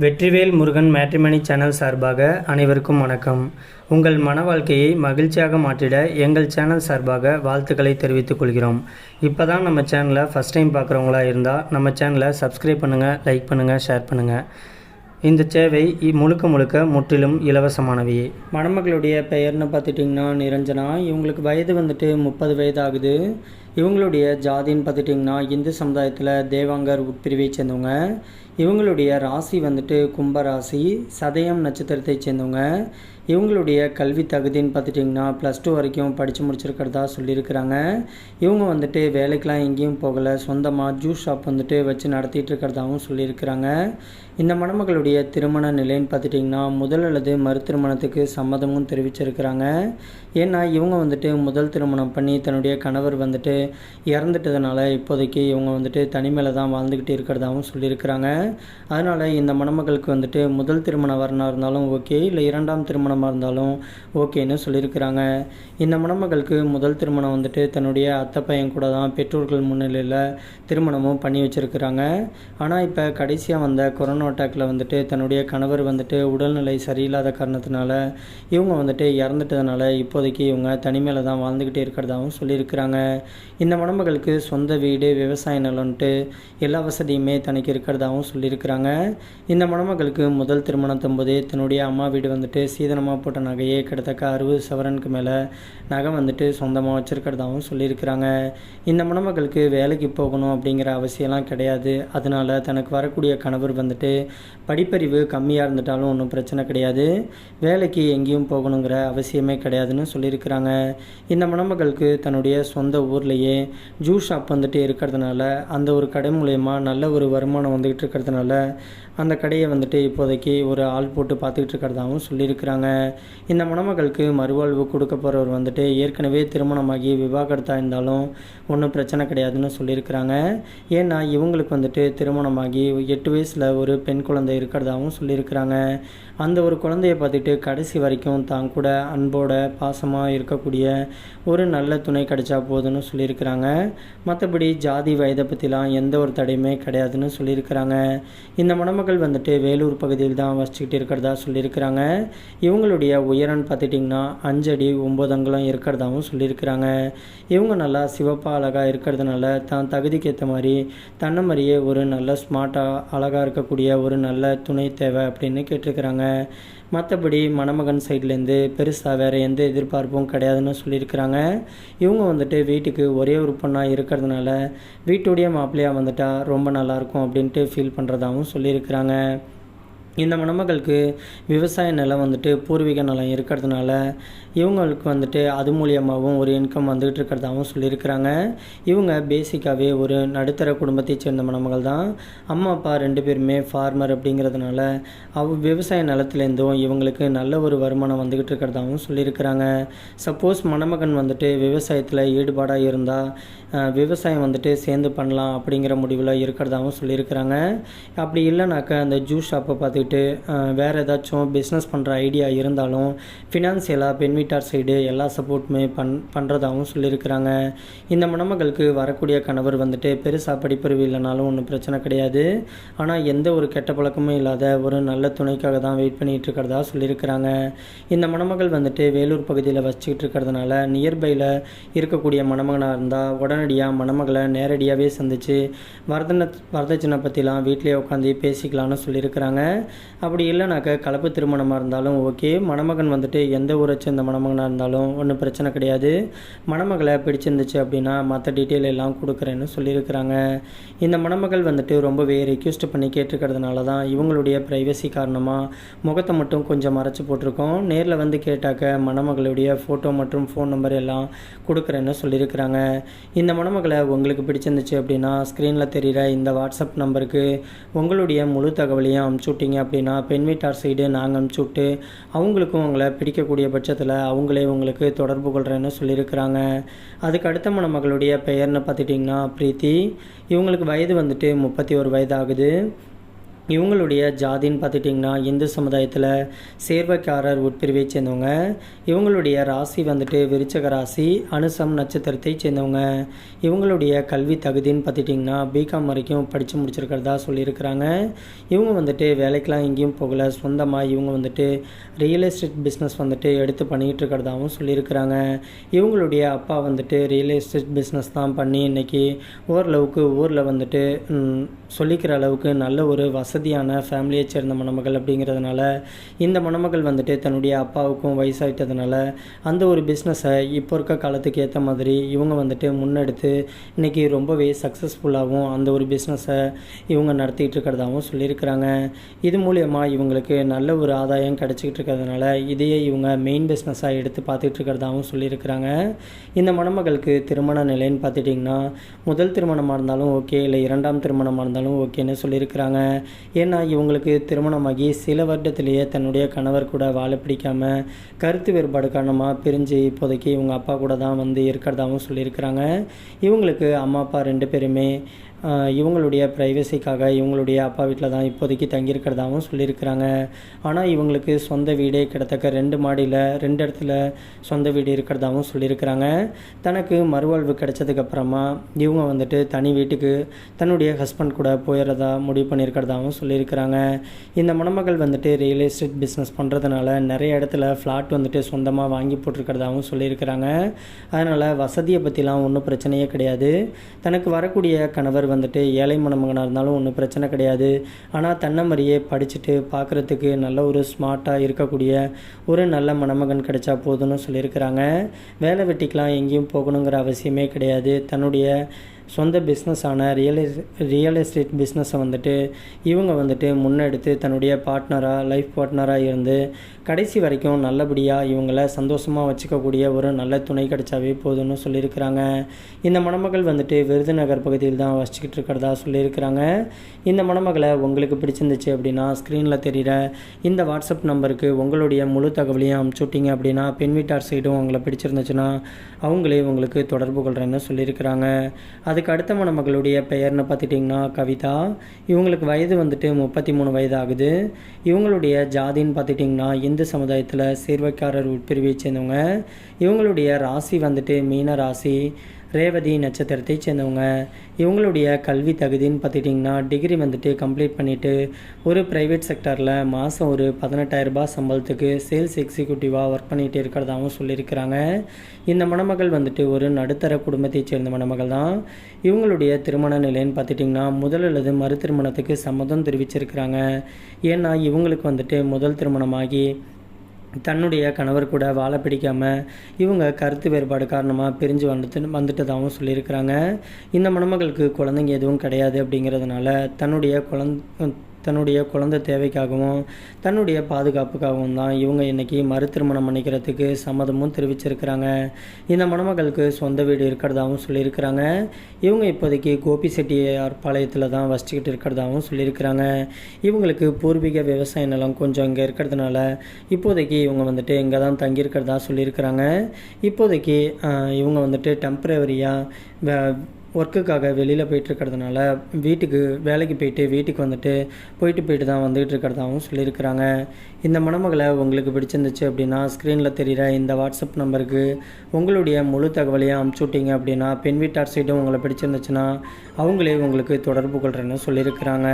Vetrivel Murugan matrimony channel சார்பாக அனைவருக்கும் வணக்கம். உங்கள் மன வாழ்க்கையை மகிழ்ச்சியாக மாற்றிட எங்கள் சேனல் சார்பாக வாழ்த்துக்களை தெரிவித்துக் கொள்கிறோம். இப்போ தான் நம்ம சேனலை ஃபஸ்ட் டைம் பார்க்குறவங்களா இருந்தால் நம்ம சேனலை சப்ஸ்கிரைப் பண்ணுங்கள் லைக் பண்ணுங்கள் ஷேர் பண்ணுங்கள் இந்த சேவை முழுக்க முழுக்க முற்றிலும் இலவசமானவையே மணமகளுடைய பெயர்னு பார்த்துட்டிங்கன்னா நிரஞ்சனா. இவங்களுக்கு வயது வந்துட்டு முப்பது வயது ஆகுது இவங்களுடைய ஜாதின்னு பார்த்துட்டிங்கன்னா இந்து சமுதாயத்தில் தேவாங்கர் உட்பிரிவை சேர்ந்தவங்க. இவங்களுடைய ராசி வந்துட்டு கும்ப ராசி சதயம் நட்சத்திரத்தை சேர்ந்தவங்க. இவங்களுடைய கல்வி தகுதின்னு பார்த்துட்டிங்கன்னா ப்ளஸ் டூ வரைக்கும் படித்து முடிச்சிருக்கிறதா சொல்லியிருக்கிறாங்க. இவங்க வந்துட்டு வேலைக்கெலாம் எங்கேயும் போகலை. சொந்தமாக ஜூஸ் ஷாப் வந்துட்டு வச்சு நடத்திட்டு இருக்கிறதாகவும் சொல்லியிருக்கிறாங்க. இந்த மணமகளுடைய திருமண நிலைன்னு பார்த்துட்டிங்கன்னா முதல் அல்லது மறு திருமணத்துக்கு சம்மதமும் தெரிவிச்சிருக்கிறாங்க. ஏன்னா இவங்க வந்துட்டு முதல் திருமணம் பண்ணி தன்னுடைய கணவர் வந்துட்டு இறந்துட்டதுனால இப்போதைக்கு இவங்க வந்துட்டு தனிமையில் தான் வாழ்ந்துக்கிட்டு இருக்கிறதாகவும் சொல்லியிருக்கிறாங்க. அதனால் இந்த மணமகளுக்கு வந்துட்டு முதல் திருமண வரனாக இருந்தாலும் ஓகே இல்லை இரண்டாம் திருமணமாக இருந்தாலும் ஓகேன்னு சொல்லியிருக்கிறாங்க. இந்த மணமகளுக்கு முதல் திருமணம் வந்துட்டு தன்னுடைய அத்தை பையன் கூட தான் பெற்றோர்கள் முன்னிலையில் திருமணமும் பண்ணி வச்சுருக்கிறாங்க. ஆனால் இப்போ கடைசியாக வந்த கொரோனா அட்டாக்கில் வந்துட்டு தன்னுடைய கணவர் வந்துட்டு உடல்நிலை சரியில்லாத காரணத்தினால இவங்க வந்துட்டு இறந்துட்டதுனால இப்போதைக்கு இவங்க தனிமையில் தான் வாழ்ந்துக்கிட்டே இருக்கிறதாகவும் சொல்லியிருக்கிறாங்க. இந்த மணமகளுக்கு சொந்த வீடு விவசாய நிலம்ன்ட்டு எல்லா வசதியுமே தனக்கு இருக்கிறதாகவும் சொல்லியிருக்கிறாங்க. இந்த மணமகளுக்கு முதல் திருமணத்தும் போதே தன்னுடைய அம்மா வீடு வந்துட்டு சீதனமாக போட்ட நகையே கிட்டத்தக்க அறுபது சவரனுக்கு மேலே நகை வந்துட்டு சொந்தமாக வச்சுருக்கிறதாகவும் சொல்லியிருக்கிறாங்க. இந்த மணமகளுக்கு வேலைக்கு போகணும் அப்படிங்கிற அவசியம்லாம் கிடையாது. அதனால தனக்கு வரக்கூடிய கணவர் வந்துட்டு படிப்பறிவு கம்மியாக இருந்துட்டாலும் ஒன்றும் பிரச்சனை கிடையாது. வேலைக்கு எங்கேயும் போகணுங்கிற அவசியமே கிடையாதுன்னு சொல்லியிருக்கிறாங்க. இந்த மணமகளுக்கு தன்னுடைய சொந்த ஊர்லேயே ஜூஸ் ஷாப் வந்துட்டு இருக்கிறதுனால அந்த ஒரு கடை மூலயமா நல்ல ஒரு வருமானம் வந்துக்கிட்டு இருக்கிறதுனால அந்த கடையை வந்துட்டு இப்போதைக்கு ஒரு ஆள் போட்டு பார்த்துக்கிட்டு இருக்கிறதாகவும் சொல்லியிருக்கிறாங்க. இந்த மணமகளுக்கு மறுவாழ்வு கொடுக்க போகிறவர் வந்துட்டு ஏற்கனவே திருமணமாகி விவாகரத்தாக இருந்தாலும் ஒன்றும் பிரச்சனை கிடையாதுன்னு சொல்லியிருக்கிறாங்க. ஏன்னா இவங்களுக்கு வந்துட்டு திருமணமாகி எட்டு வயசில் ஒரு பெண் குழந்தை இருக்கிறதாகவும் சொல்லியிருக்கிறாங்க. அந்த ஒரு குழந்தைய பார்த்துட்டு கடைசி வரைக்கும் தான் கூட அன்போட பாசமாக இருக்கக்கூடிய ஒரு நல்ல துணை கிடைச்சா போதுன்னு சொல்லியிருக்கிறாங்க. மற்றபடி ஜாதி வயதை பற்றிலாம் எந்த ஒரு தடையுமே கிடையாதுன்னு சொல்லியிருக்கிறாங்க. இந்த மருமகள் வந்துட்டு வேலூர் பகுதியில் தான் வசிச்சுக்கிட்டு இருக்கிறதா சொல்லியிருக்கிறாங்க. இவங்களுடைய உயரம்னு பார்த்துட்டிங்கன்னா அஞ்சடி ஒம்பது அங்குலம் இருக்கிறதாவும் சொல்லியிருக்கிறாங்க. இவங்க நல்லா சிவப்பாக அழகாக இருக்கிறதுனால தான் தகுதிக்கு ஏற்ற மாதிரி தன்னை மாதிரியே ஒரு நல்ல ஸ்மார்ட்டாக அழகாக இருக்கக்கூடிய ஒரு நல்ல துணை தேவை அப்படின்னு கேட்டிருக்கிறாங்க. மற்றபடி மணமகன் சைட்லேருந்து பெருசாக வேறு எந்த எதிர்பார்ப்பும் கிடையாதுன்னு சொல்லியிருக்கிறாங்க. இவங்க வந்துட்டு வீட்டுக்கு ஒரே ஒரு பொண்ணாக இருக்கிறதுனால வீட்டுடைய மாப்பிள்ளையாக வந்துட்டால் ரொம்ப நல்லாயிருக்கும் அப்படின்ட்டு ஃபீல் பண்ணுறதாகவும் சொல்லியிருக்கிறாங்க. இந்த மணமகளுக்கு விவசாய நிலம் வந்துட்டு பூர்வீக நிலம் இருக்கிறதுனால இவங்களுக்கு வந்துட்டு அது மூலியமாகவும் ஒரு இன்கம் வந்துகிட்டு இருக்கிறதாகவும் சொல்லியிருக்கிறாங்க. இவங்க பேசிக்காகவே ஒரு நடுத்தர குடும்பத்தை சேர்ந்த மணமகள் தான். அம்மா அப்பா ரெண்டு பேருமே ஃபார்மர் அப்படிங்கிறதுனால அவ விவசாய நிலத்துலேருந்தும் இவங்களுக்கு நல்ல ஒரு வருமானம் வந்துக்கிட்டு இருக்கிறதாகவும் சொல்லியிருக்கிறாங்க. சப்போஸ் மணமகன் வந்துட்டு விவசாயத்தில் ஈடுபாடாக இருந்தால் விவசாயம் வந்துட்டு சேர்ந்து பண்ணலாம் அப்படிங்கிற முடிவில் இருக்கிறதாகவும் சொல்லியிருக்கிறாங்க. அப்படி இல்லைனாக்கா அந்த ஜூஸ் ஷாப்பை பார்த்துக்கிட்டு வேறு ஏதாச்சும் பிஸ்னஸ் பண்ணுற ஐடியா இருந்தாலும் ஃபினான்சியலாக பெண் வீட்டார் சைடு எல்லா சப்போர்ட்டுமே பண் பண்ணுறதாகவும் சொல்லியிருக்கிறாங்க. இந்த மணமகளுக்கு வரக்கூடிய கணவர் வந்துட்டு பெருசாக படிப்பறிவு இல்லைனாலும் ஒன்றும் பிரச்சனை கிடையாது. ஆனால் எந்த ஒரு கெட்ட பழக்கமும் இல்லாத ஒரு நல்ல துணைக்காக தான் வெயிட் பண்ணிகிட்டு இருக்கிறதா சொல்லியிருக்கிறாங்க. இந்த மணமகள் வந்துட்டு வேலூர் பகுதியில் வச்சுக்கிட்டு இருக்கிறதுனால நியர்பையில் இருக்கக்கூடிய மணமகனாக இருந்தால் உடனடியாக மணமகளை நேரடியாகவே சந்தித்து வரதன வரதட்சணை பற்றிலாம் வீட்டிலேயே உட்காந்து பேசிக்கலாம்னு சொல்லியிருக்கிறாங்க அப்படி இல்லைனாக்கா கலப்பு திருமணமாக இருந்தாலும் ஓகே. மணமகன் வந்துட்டு எந்த ஊரை சேர்ந்த மணமகனாக இருந்தாலும் ஒன்றும் பிரச்சனை கிடையாது. மணமகளை பிடிச்சிருந்துச்சு அப்படின்னா மற்ற டீட்டெயில் எல்லாம் கொடுக்குறேன்னு சொல்லியிருக்கிறாங்க இந்த மணமகள் வந்துட்டு ரொம்பவே ரெக்யூஸ்ட் பண்ணி கேட்டிருக்கிறதுனால தான் இவங்களுடைய ப்ரைவசி காரணமாக முகத்தை மட்டும் கொஞ்சம் மறைச்சி போட்டிருக்கோம். நேரில் வந்து கேட்டாக்க மணமகளுடைய ஃபோட்டோ மற்றும் ஃபோன் நம்பர் எல்லாம் கொடுக்குறேன்னு சொல்லியிருக்கிறாங்க இந்த மணமகளை உங்களுக்கு பிடிச்சிருந்துச்சு அப்படின்னா ஸ்க்ரீனில் தெரிகிற இந்த வாட்ஸ்அப் நம்பருக்கு உங்களுடைய முழு தகவலையும் அமுச்சு விட்டீங்க அப்படின்னா பெண் வீட்டார் சைடு நாங்கள் அனுப்பிச்சு விட்டு அவங்களுக்கும் உங்களை பிடிக்கக்கூடிய பட்சத்தில் அவங்களே உங்களுக்கு தொடர்பு கொள்கிறேன்னு சொல்லியிருக்கிறாங்க. அதுக்கு அடுத்த மணமகளுடைய பெயர்னு பார்த்துட்டிங்கன்னா பிரீத்தி. இவங்களுக்கு வயது வந்துட்டு முப்பத்தி ஒரு வயது ஆகுது இவங்களுடைய ஜாதின்னு பார்த்துட்டிங்கன்னா இந்து சமுதாயத்தில் சேர்வைக்காரர் உட்பிரிவை சேர்ந்தவங்க. இவங்களுடைய ராசி வந்துட்டு விருச்சக ராசி அனுசம் நட்சத்திரத்தை சேர்ந்தவங்க. இவங்களுடைய கல்வி தகுதின்னு பார்த்துட்டிங்கன்னா பிகாம் வரைக்கும் படித்து முடிச்சிருக்கிறதா சொல்லியிருக்கிறாங்க. இவங்க வந்துட்டு வேலைக்கெலாம் எங்கேயும் போகலை. சொந்தமாக இவங்க வந்துட்டு ரியல் எஸ்டேட் பிஸ்னஸ் வந்துட்டு எடுத்து பண்ணிகிட்டு இருக்கிறதாகவும் சொல்லியிருக்கிறாங்க. இவங்களுடைய அப்பா வந்துட்டு ரியல் எஸ்டேட் பிஸ்னஸ் தான் பண்ணி இன்றைக்கி ஓரளவுக்கு ஊரில் வந்துட்டு சொல்லிக்கிற அளவுக்கு நல்ல ஒரு வசதியான ஃபேமிலியை சேர்ந்த மணமகள் அப்படிங்கிறதுனால இந்த மணமகள் வந்துட்டு தன்னுடைய அப்பாவுக்கும் வயசாயிட்டதுனால அந்த ஒரு பிஸ்னஸை இப்போ இருக்க காலத்துக்கு ஏற்ற மாதிரி இவங்க வந்துட்டு முன்னெடுத்து இன்றைக்கி ரொம்பவே சக்ஸஸ்ஃபுல்லாகவும் அந்த ஒரு பிஸ்னஸை இவங்க நடத்திக்கிட்டு இருக்கிறதாகவும் சொல்லியிருக்கிறாங்க. இது மூலயமா இவங்களுக்கு நல்ல ஒரு ஆதாயம் கிடச்சிக்கிட்டு இருக்கிறதுனால இதையே இவங்க மெயின் பிஸ்னஸாக எடுத்து பார்த்துட்டு இருக்கிறதாகவும் சொல்லியிருக்கிறாங்க. இந்த மணமகளுக்கு திருமண நிலைன்னு பார்த்துட்டிங்கன்னா முதல் திருமணமாக இருந்தாலும் ஓகே இல்லை இரண்டாம் திருமணமாக இருந்தாலும் ஓகேன்னு சொல்லியிருக்கிறாங்க. ஏன்னா இவங்களுக்கு திருமணமாகி சில வருடத்திலேயே தன்னுடைய கணவர் கூட வாழ பிடிக்காம கருத்து வேறுபாடு காரணமாக பிரிஞ்சு இப்போதைக்கு இவங்க அப்பா கூட தான் வந்து இருக்கிறதாகவும் சொல்லியிருக்கிறாங்க. இவங்களுக்கு அம்மா அப்பா ரெண்டு பேருமே இவங்களுடைய ப்ரைவசிக்காக இவங்களுடைய அப்பா வீட்டில் தான் இப்போதைக்கு தங்கியிருக்கிறதாகவும் சொல்லியிருக்கிறாங்க. ஆனால் இவங்களுக்கு சொந்த வீடே கிட்டத்தக்க ரெண்டு மாடியில் ரெண்டு இடத்துல சொந்த வீடு இருக்கிறதாகவும் சொல்லியிருக்கிறாங்க. தனக்கு மறுவாழ்வு கிடைச்சதுக்கப்புறமா இவங்க வந்துட்டு தனி வீட்டுக்கு தன்னுடைய ஹஸ்பண்ட் கூட போயிடுறதா முடிவு பண்ணியிருக்கிறதாகவும் சொல்லியிருக்கிறாங்க. இந்த மணமகள் வந்துட்டு ரியல் எஸ்டேட் பிஸ்னஸ் பண்ணுறதுனால நிறைய இடத்துல ஃப்ளாட் வந்துட்டு சொந்தமாக வாங்கி போட்டிருக்கிறதாகவும் சொல்லியிருக்கிறாங்க. அதனால் வசதியை பற்றிலாம் ஒன்றும் பிரச்சனையே கிடையாது. தனக்கு வரக்கூடிய கணவர் வந்துட்டு ஏழை மணமகனாக இருந்தாலும் ஒன்றும் பிரச்சனை கிடையாது. ஆனால் தன்னை மாதிரியே படிச்சுட்டு பார்க்குறதுக்கு நல்ல ஒரு ஸ்மார்ட்டாக இருக்கக்கூடிய ஒரு நல்ல மணமகன் கிடைச்சா போதும்னு சொல்லியிருக்கிறாங்க. வேலை வெட்டிக்கெலாம் எங்கேயும் போகணுங்கிற அவசியமே கிடையாது. தன்னுடைய சொந்த பிஸ்னஸான ரியல் ரியல் எஸ்டேட் பிஸ்னஸை வந்துட்டு இவங்க வந்துட்டு முன்னெடுத்து தன்னுடைய பார்ட்னராக லைஃப் பார்ட்னராக இருந்து கடைசி வரைக்கும் நல்லபடியாக இவங்கள சந்தோஷமாக வச்சுக்கக்கூடிய ஒரு நல்ல துணை கிடைச்சாவே போதும்னு சொல்லியிருக்கிறாங்க. இந்த மணமகள் வந்துட்டு விருதுநகர் பகுதியில் தான் வசிச்சுக்கிட்டு இருக்கிறதா சொல்லியிருக்கிறாங்க. இந்த மணமகளை உங்களுக்கு பிடிச்சிருந்துச்சு அப்படின்னா ஸ்க்ரீனில் தெரிகிற இந்த வாட்ஸ்அப் நம்பருக்கு உங்களுடைய முழு தகவலையும் அமுச்சுட்டிங்க அப்படின்னா பெண் வீட்டார் சைடும் உங்களை பிடிச்சிருந்துச்சுன்னா அவங்களே உங்களுக்கு தொடர்பு கொள்கிறேன்னு சொல்லியிருக்கிறாங்க. அதுக்கு அடுத்த மணமகளுடைய பெயர்னு பார்த்துட்டிங்கன்னா கவிதா. இவங்களுக்கு வயது வந்துட்டு முப்பத்தி மூணு வயது ஆகுது இவங்களுடைய ஜாதின்னு பார்த்துட்டிங்கன்னா இந்து சமுதாயத்தில் சேர்வைக்காரர் உட்பிரிவை சேர்ந்தவங்க. இவங்களுடைய ராசி வந்துட்டு மீன ராசி. ரேவதி நட்சத்திரத்தை சேர்ந்தவங்க. இவங்களுடைய கல்வி தகுதின்னு பார்த்துட்டிங்கன்னா டிகிரி வந்துட்டு கம்ப்ளீட் பண்ணிவிட்டு ஒரு ப்ரைவேட் செக்டரில் மாதம் ஒரு 18000 ரூபாய் சம்பளத்துக்கு சேல்ஸ் எக்ஸிக்யூட்டிவாக ஒர்க் பண்ணிகிட்டு இருக்கிறதாகவும் சொல்லியிருக்கிறாங்க. இந்த மணமகள் வந்துட்டு ஒரு நடுத்தர குடும்பத்தைச் சேர்ந்த மணமகள் தான். இவங்களுடைய திருமண நிலைன்னு பார்த்துட்டிங்கன்னா முதல் அல்லது மறு திருமணத்துக்கு சம்மதம் தெரிவிச்சிருக்கிறாங்க. ஏன்னா இவங்களுக்கு வந்துட்டு முதல் திருமணமாகி தன்னுடைய கணவர் கூட வாழ பிடிக்காமல் இவங்க கருத்து வேறுபாடு காரணமாக பிரிஞ்சு வந்துட்டு வந்துட்டதாகவும் சொல்லியிருக்கிறாங்க. இந்த மணமகளுக்கு குழந்தைங்க எதுவும் கிடையாது அப்படிங்கிறதுனால தன்னுடைய குழந்த தன்னுடைய குழந்தை தேவைக்காகவும் தன்னுடைய பாதுகாப்புக்காகவும் தான் இவங்க இன்னைக்கு மறு திருமணம் பண்ணிக்கிறதுக்கு சம்மதமும் தெரிவிச்சிருக்கிறாங்க. இந்த மணமகளுக்கு சொந்த வீடு இருக்கிறதாகவும் சொல்லியிருக்கிறாங்க. இவங்க இப்போதைக்கு கோபி செட்டியார் பாளையத்தில் தான் வசிச்சுக்கிட்டு இருக்கிறதாகவும் சொல்லியிருக்கிறாங்க. இவங்களுக்கு பூர்வீக விவசாய நிலம் கொஞ்சம் இங்கே இருக்கிறதுனால இப்போதைக்கு இவங்க வந்துட்டு இங்கே தான் தங்கியிருக்கிறதா சொல்லியிருக்கிறாங்க. இப்போதைக்கு இவங்க வந்துட்டு டெம்பரவரியாக ஒர்க்குக்காக வெளியில் போயிட்டு இருக்கிறதுனால வீட்டுக்கு வேலைக்கு போயிட்டு வீட்டுக்கு வந்துட்டு போயிட்டு போயிட்டு தான் வந்துகிட்டு இருக்கிறதாகவும் சொல்லியிருக்கிறாங்க. இந்த மணமகளை உங்களுக்கு பிடிச்சிருந்துச்சு அப்படின்னா ஸ்க்ரீனில் தெரிகிற இந்த வாட்ஸ்அப் நம்பருக்கு உங்களுடைய முழு தகவலையும் அமுச்சுவிட்டீங்க அப்படின்னா பெண் வீட்டார் சைடும் உங்களை பிடிச்சிருந்துச்சுன்னா அவங்களே உங்களுக்கு தொடர்பு கொள்கிறேன்னு சொல்லியிருக்கிறாங்க.